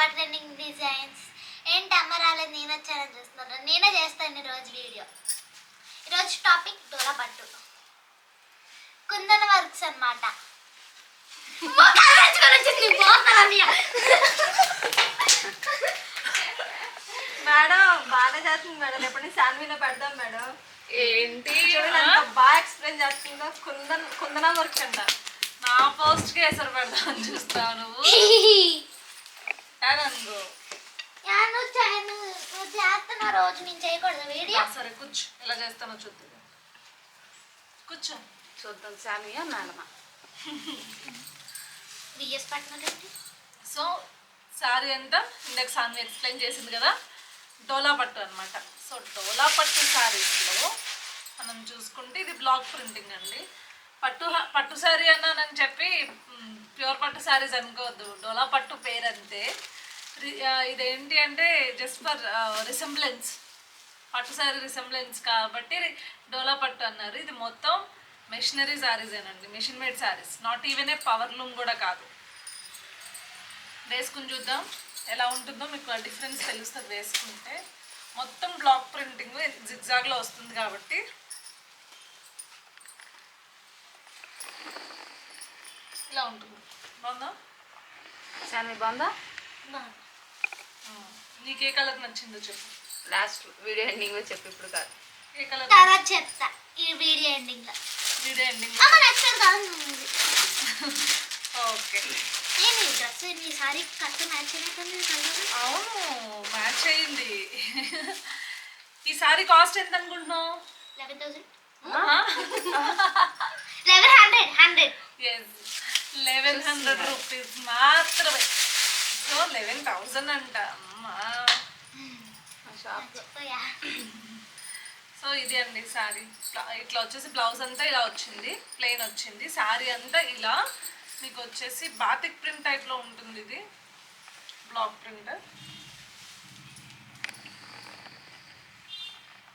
Goa trending designs ఏంటి అమ్మ రాలేదు నేను వచ్చానని చూస్తున్నారు? నేనే చేస్తాను ఈరోజు వీడియో ఈరోజు టాపిక్ డోలా పట్టు. కుందన వర్క్స్ అనమాట మేడం బాగా చేస్తుంది మేడం. శాన్వీలో పెడదాం మేడం. ఏంటి? బాగా ఎక్స్ప్లెయిన్ చేస్తుందో. కుందన్ కుందన వర్క్ అంట. నా పోస్ట్కి ఎసరు పెడదామని చూస్తావు నువ్వు. నువ్వు నువ్వు చేస్తున్న రోజు నేను చేయకూడదు. వీడియో? సరే కూర్చో. ఎలా చేస్తానో చూద్దాం కూర్చో. చూద్దాం సానియా మేడమా? బిఎస్ పట్టినట్టు సో శారీ అంతా ఇందాక ఎక్స్ప్లెయిన్ చేసింది కదా డోలా పట్టు అనమాట సో డోలా పట్టు శారీస్లో మనం చూసుకుంటే ఇది బ్లాక్ ప్రింటింగ్ అండి. పట్టు పట్టు శారీ అన్నానని చెప్పి ప్యూర్ పట్టు శారీస్ అనుకోవద్దు. డోలా పట్టు పేరు అంతే ఇదేంటి అంటే జస్ట్ ఫర్ రిసెంబ్లెన్స్ పట్టు శారీ రిసెంబ్లెన్స్ కాబట్టి డోలా పట్టు అన్నారు. ఇది మొత్తం మెషినరీ శారీస్ ఏనండి. Machine made saris not even a power loom కూడా కాదు. వేసుకుని చూద్దాం. ఎలా ఉంటుందో మీకు డిఫరెన్స్ తెలుస్తుంది వేసుకుంటే. మొత్తం బ్లాక్ ప్రింటింగ్ జిగ్జాగ్లో వస్తుంది కాబట్టి. ఇలా ఉంటుంది. బాగుందా? సాన్వి బాగుందా. నీకు ఏ కలర్ నచ్చిందో చెప్పు. లాస్ట్ వీడియో ఎండింగ్ చెప్పు ఇప్పుడు కాదు. ఏ కలర్ తర్వాత చెప్తా ఈ వీడియో ఎండింగ్లో. వీడియో ఎండింగ్ అమ్మ నచ్చదు కాదు. ఓకే. నేను ఈ డ్రెస్ ఈ సారీ కట్టు మ్యాచ్ అయినట్టుంది కలర్? అవును మ్యాచ్ అయింది. ఈ సారీ కాస్ట్ ఎంత అనుకుంటున్నావు? Eleven thousand. Eleven hundred hundred. Yes eleven hundred rupees మాత్రమే. సో లెవెన్ థౌజండ్ అంట. అమ్మా. సో ఇది అండి శారీ ఇట్లా వచ్చేసి బ్లౌజ్ అంతా ఇలా వచ్చింది. ప్లెయిన్ వచ్చింది. శారీ అంతా ఇలా మీకు వచ్చేసి బాతిక్ ప్రింట్ టైప్లో ఉంటుంది ఇది. బ్లాక్ ప్రింట్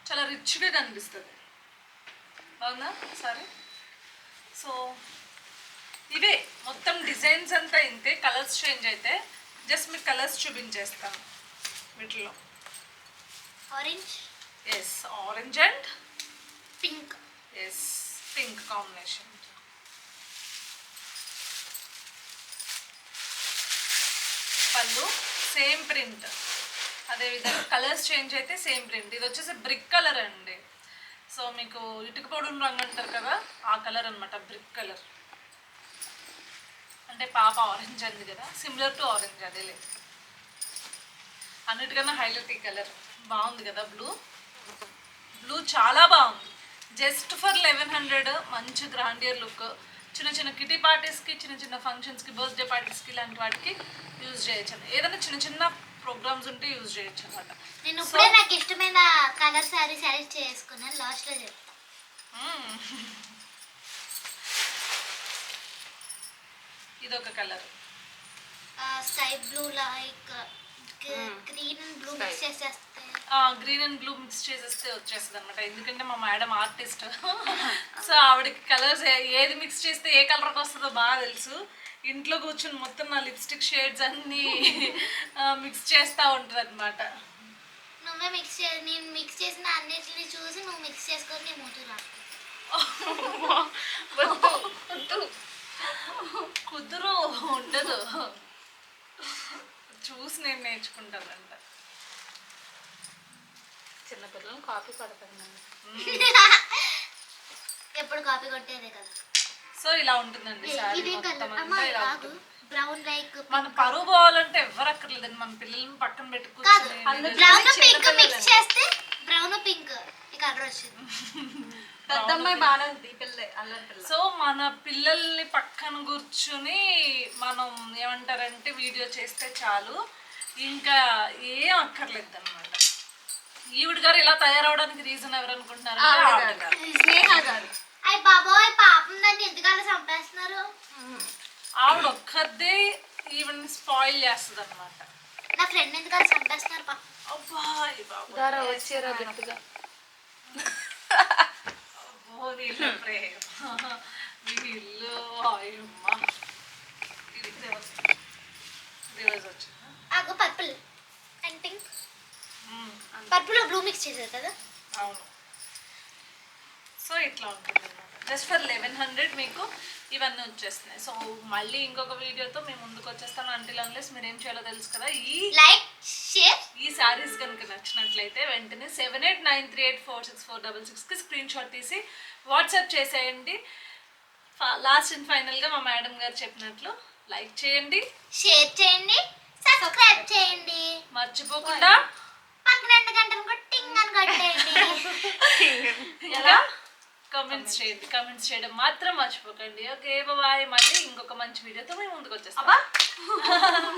చాలా రిచ్గా కనిపిస్తుంది. బాగుందా సారీ సో ఇవే. మొత్తం డిజైన్స్ అంతా ఇంతే. కలర్స్ చేంజ్ అయితే జస్ట్ మీకు కలర్స్ చూపించేస్తాను వీటిలో. Orange yes orange and pink yes pink combination పళ్ళు సేమ్ ప్రింట్ అదేవిధంగా కలర్స్ చేంజ్ అయితే సేమ్ ప్రింట్ ఇది వచ్చేసి బ్రిక్ కలర్ అండి. సో మీకు ఇటుక పొడుం రంగు అంటారు కదా ఆ కలర్ అన్నమాట బ్రిక్ కలర్ అంటే పాప ఆరెంజ్ అంది కదా సిమిలర్ టు ఆరెంజ్ అదే లేదు అన్నిటికన్నా హైలైట్ ఈ కలర్ బాగుంది కదా బ్లూ బ్లూ చాలా బాగుంది. జస్ట్ ఫర్ లెవెన్ హండ్రెడ్ మంచి గ్రాండియర్ లుక్ చిన్న చిన్న కిటీ పార్టీస్కి చిన్న చిన్న ఫంక్షన్స్కి బర్త్డే పార్టీస్కి ఇలాంటి వాటికి యూజ్ చేయొచ్చు. ఏదైనా చిన్న చిన్న ప్రోగ్రామ్స్ ఉంటే యూజ్ చేయొచ్చు అనమాట నేను ఇప్పుడే నాకు ఇష్టమైన కలర్ సారీ సెలెక్ట్ చేసుకున్నాను లాస్ట్లో చెప్తా ఇదొక colour. Sky blue like green and blue mix చేసేస్తే. గ్రీన్ అండ్ బ్లూ మిక్స్ చేసేస్తే వచ్చేస్తుంది అనమాట ఎందుకంటే మా మేడం ఆర్టిస్ట్ సో ఆవిడకి కలర్స్ ఏది మిక్స్ చేస్తే ఏ కలర్కి వస్తుందో బాగా తెలుసు. ఇంట్లో కూర్చుని మొత్తం నా లిప్స్టిక్ షేడ్స్ అన్నీ మిక్స్ చేస్తూ ఉంటుంది అనమాట నువ్వే మిక్స్ నేను మిక్స్ చేసిన అన్నిటిని చూసి నువ్వు మిక్స్ చేసుకొని నీ మూతి రాసుకో కుదురు ఉండదు. చూసి నేను నేర్చుకుంటానంట. చిన్నపిల్లలు కాపీ పడతాను ఎప్పుడు కాపీ కొట్టేదే కదా. సో ఇలా ఉంటుందండి బ్రౌన్ లైక్ మన పరువు పోవాలంటే ఎవరు అక్కర్లేదండి మన పిల్లల్ని పక్కన కాదు పెట్టుకుని బ్రౌన్ పింక్ మిక్స్ చేస్తే బ్రౌన్ పింక్ ఈ కలర్ వచ్చింది పెద్ద అమ్మాయి బాగానే ఉంది పిల్ల సో మన పిల్లల్ని పక్కన కూర్చుని మనం ఏమంటారంటే వీడియో చేస్తే చాలు. ఇంకా ఏం అక్కర్లేదు అనమాట ఈవిడ గారు ఇలా తయారవడానికి రీజన్ ఎవరు అనుకుంటున్నారు ఆవిడ గారు. స్నేహ గారు. అయ్యి బాబోయ్ పాపం దాన్ని ఎందుకలా చంపేస్తున్నారు? ఆవిడ ఒక్కదే ఈవెన్ స్పాయిల్ చేస్తుంది అనమాట నా ఫ్రెండ్ ఎందుకలా చంపేస్తున్నారు పాపం? అబ్బాయి బాబు వచ్చారా గట్టిగా. వీళ్ళ ప్రేమ. వీళ్ళు అయ్యమ్మ ఇది రివర్స్. రివర్స్ వచ్చిందా? అగో purple. And pink. Hmm. Purple blue mix చేశారు కదా? అవును. సో ఇట్లా ఉంటుంది. జస్ట్ ఫర్ లెవెన్ హండ్రెడ్ మీకు ఇవన్నీ వచ్చేస్తున్నాయి. సో మళ్ళీ ఇంకొక వీడియోతో మేము ముందుకు వచ్చేస్తాం. అంటిల్ అన్లెస్ మీరు ఏం చేయాలో తెలుసు కదా ఈ లైక్ షేర్ ఈ శారీస్ కనుక నచ్చినట్లయితే వెంటనే seven eight nine three eight four six four double సిక్స్కి స్క్రీన్ షాట్ తీసి వాట్సాప్ చేసేయండి. లాస్ట్ అండ్ ఫైనల్గా మా మేడం గారు చెప్పినట్లు లైక్ చేయండి. షేర్ చేయండి. సబ్స్క్రైబ్ చేయండి. మర్చిపోకుండా పక్కన గంటలు కూడా టింగ్ అని కొట్టేయండి. ఇంకా కమెంట్స్ చేయండి. కమెంట్స్ చేయడం మాత్రం మర్చిపోకండి. ఓకే బాయ్ మళ్ళీ ఇంకొక మంచి వీడియోతో మేము ముందుకు వచ్చేస్తాం